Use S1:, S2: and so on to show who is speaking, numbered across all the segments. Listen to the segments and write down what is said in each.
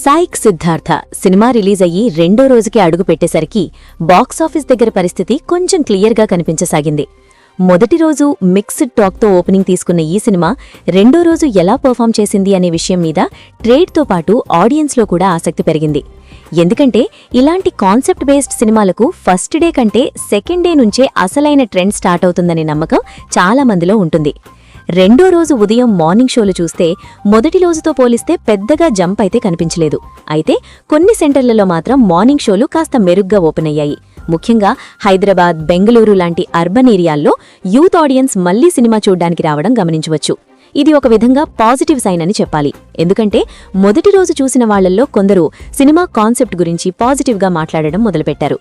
S1: Saik Siddhartha cinema release అయ్యి రెండో రోజుకి అడుగు పెట్టేసరికి బాక్సాఫీస్ దగ్గర పరిస్థితి కొంచెం క్లియర్గా కనిపించసాగింది. మొదటి రోజు మిక్స్డ్ టాక్తో ఓపెనింగ్ తీసుకున్న ఈ సినిమా రెండో రోజు ఎలా పర్ఫామ్ చేసింది అనే విషయం మీద ట్రేడ్తో పాటు ఆడియన్స్లో కూడా ఆసక్తి పెరిగింది. ఎందుకంటే ఇలాంటి కాన్సెప్ట్ బేస్డ్ సినిమాలకు ఫస్ట్ డే కంటే సెకండ్ డే నుంచే అసలైన ట్రెండ్ స్టార్ట్ అవుతుందనే నమ్మకం చాలా మందిలో ఉంటుంది. రెండో రోజు ఉదయం మార్నింగ్ షోలు చూస్తే మొదటి రోజుతో పోలిస్తే పెద్దగా జంప్ అయితే కనిపించలేదు. అయితే కొన్ని సెంటర్లలో మాత్రం మార్నింగ్ షోలు కాస్త మెరుగ్గా ఓపెన్ అయ్యాయి. ముఖ్యంగా హైదరాబాద్ బెంగళూరు లాంటి అర్బన్ ఏరియాల్లో యూత్ ఆడియన్స్ మళ్ళీ సినిమా చూడ్డానికి రావడం గమనించవచ్చు. ఇది ఒక విధంగా పాజిటివ్ సైన్ అని చెప్పాలి. ఎందుకంటే మొదటి రోజు చూసిన వాళ్ళల్లో కొందరు సినిమా కాన్సెప్ట్ గురించి పాజిటివ్గా మాట్లాడడం మొదలుపెట్టారు.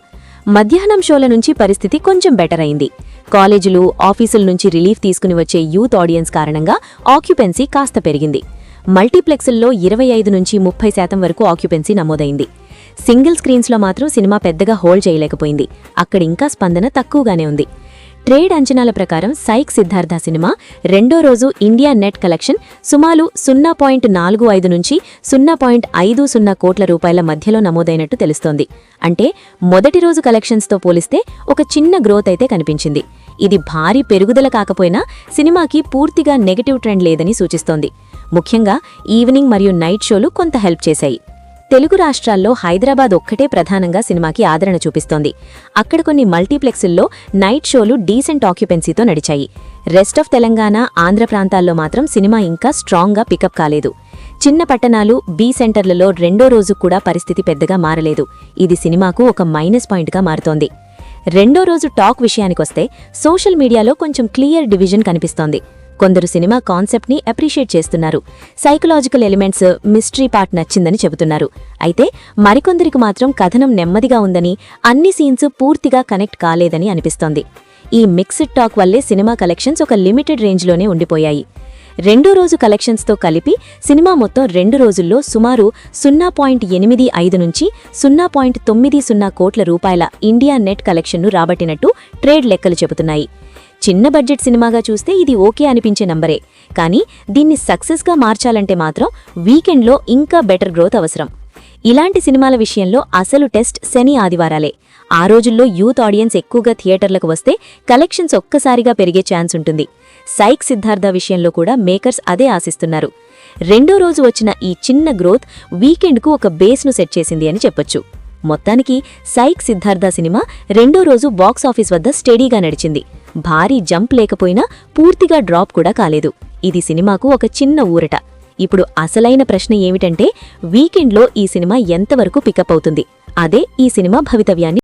S1: మధ్యాహ్నం షోల నుంచి పరిస్థితి కొంచెం బెటర్ అయింది. కాలేజీలు ఆఫీసుల నుంచి రిలీఫ్ తీసుకుని వచ్చే యూత్ ఆడియన్స్ కారణంగా ఆక్యుపెన్సీ కాస్త పెరిగింది. మల్టీప్లెక్స్ల్లో ఇరవై ఐదు నుంచి ముప్పై శాతం వరకు ఆక్యుపెన్సీ నమోదైంది. సింగిల్ స్క్రీన్స్లో మాత్రం సినిమా పెద్దగా హోల్డ్ చేయలేకపోయింది. అక్కడ ఇంకా స్పందన తక్కువగానే ఉంది. ట్రేడ్ అంచనాల ప్రకారం సైక్ సిద్ధార్థ సినిమా రెండో రోజు ఇండియా నెట్ కలెక్షన్ సుమారు సున్నా పాయింట్ నాలుగు ఐదు నుంచి సున్నా పాయింట్ ఐదు సున్నా కోట్ల రూపాయల మధ్యలో నమోదైనట్టు తెలుస్తోంది. అంటే మొదటి రోజు కలెక్షన్స్తో పోలిస్తే ఒక చిన్న గ్రోత్ అయితే కనిపించింది. ఇది భారీ పెరుగుదల కాకపోయినా సినిమాకి పూర్తిగా నెగటివ్ ట్రెండ్ లేదని సూచిస్తోంది. ముఖ్యంగా ఈవినింగ్ మరియు నైట్ షోలు కొంత హెల్ప్ చేశాయి. తెలుగు రాష్ట్రాల్లో హైదరాబాద్ ఒక్కటే ప్రధానంగా సినిమాకి ఆదరణ చూపిస్తోంది. అక్కడ కొన్ని మల్టీప్లెక్సుల్లో నైట్ షోలు డీసెంట్ ఆక్యుపెన్సీతో నడిచాయి. రెస్ట్ ఆఫ్ తెలంగాణ ఆంధ్ర ప్రాంతాల్లో మాత్రం సినిమా ఇంకా స్ట్రాంగ్గా పికప్ కాలేదు. చిన్న పట్టణాలు బీ సెంటర్లలో రెండో రోజు కూడా పరిస్థితి పెద్దగా మారలేదు. ఇది సినిమాకు ఒక మైనస్ పాయింట్గా మారుతోంది. రెండో రోజు టాక్ విషయానికొస్తే సోషల్ మీడియాలో కొంచెం క్లియర్ డివిజన్ కనిపిస్తోంది. కొందరు సినిమా కాన్సెప్ట్ని అప్రిషియేట్ చేస్తున్నారు. సైకలాజికల్ ఎలిమెంట్స్ మిస్టరీ పార్ట్ నచ్చిందని చెబుతున్నారు. అయితే మరికొందరికి మాత్రం కథనం నెమ్మదిగా ఉందని అన్ని సీన్స్ పూర్తిగా కనెక్ట్ కాలేదని అనిపిస్తోంది. ఈ మిక్స్డ్ టాక్ వల్లే సినిమా కలెక్షన్స్ ఒక లిమిటెడ్ రేంజ్లోనే ఉండిపోయాయి. రెండో రోజు కలెక్షన్స్తో కలిపి సినిమా మొత్తం రెండు రోజుల్లో సుమారు సున్నా పాయింట్ ఎనిమిది ఐదు నుంచి సున్నా పాయింట్ తొమ్మిది సున్నా కోట్ల రూపాయల ఇండియా నెట్ కలెక్షన్ను రాబట్టినట్టు ట్రేడ్ లెక్కలు చెబుతున్నాయి. చిన్న బడ్జెట్ సినిమాగా చూస్తే ఇది ఓకే అనిపించే నంబరే. కానీ దీన్ని సక్సెస్గా మార్చాలంటే మాత్రం వీకెండ్లో ఇంకా బెటర్ గ్రోత్ అవసరం. ఇలాంటి సినిమాల విషయంలో అసలు టెస్ట్ శని ఆదివారాలే. ఆ రోజుల్లో యూత్ ఆడియన్స్ ఎక్కువగా థియేటర్లకు వస్తే కలెక్షన్స్ ఒక్కసారిగా పెరిగే ఛాన్స్ ఉంటుంది. సైక్ సిద్ధార్థ విషయంలో కూడా మేకర్స్ అదే ఆశిస్తున్నారు. రెండో రోజు వచ్చిన ఈ చిన్న గ్రోత్ వీకెండ్కు ఒక బేస్ను సెట్ చేసింది అని చెప్పొచ్చు. మొత్తానికి సైక్ సిద్ధార్థ సినిమా రెండో రోజు బాక్సాఫీస్ వద్ద స్టడీగా నడిచింది. భారీ జంప్ లేకపోయినా పూర్తిగా డ్రాప్ కూడా కాలేదు. ఇది సినిమాకు ఒక చిన్న ఊరట. ఇప్పుడు అసలైన ప్రశ్న ఏమిటంటే వీకెండ్లో ఈ సినిమా ఎంతవరకు పికప్ అవుతుంది? అదే ఈ సినిమా భవితవ్యాన్ని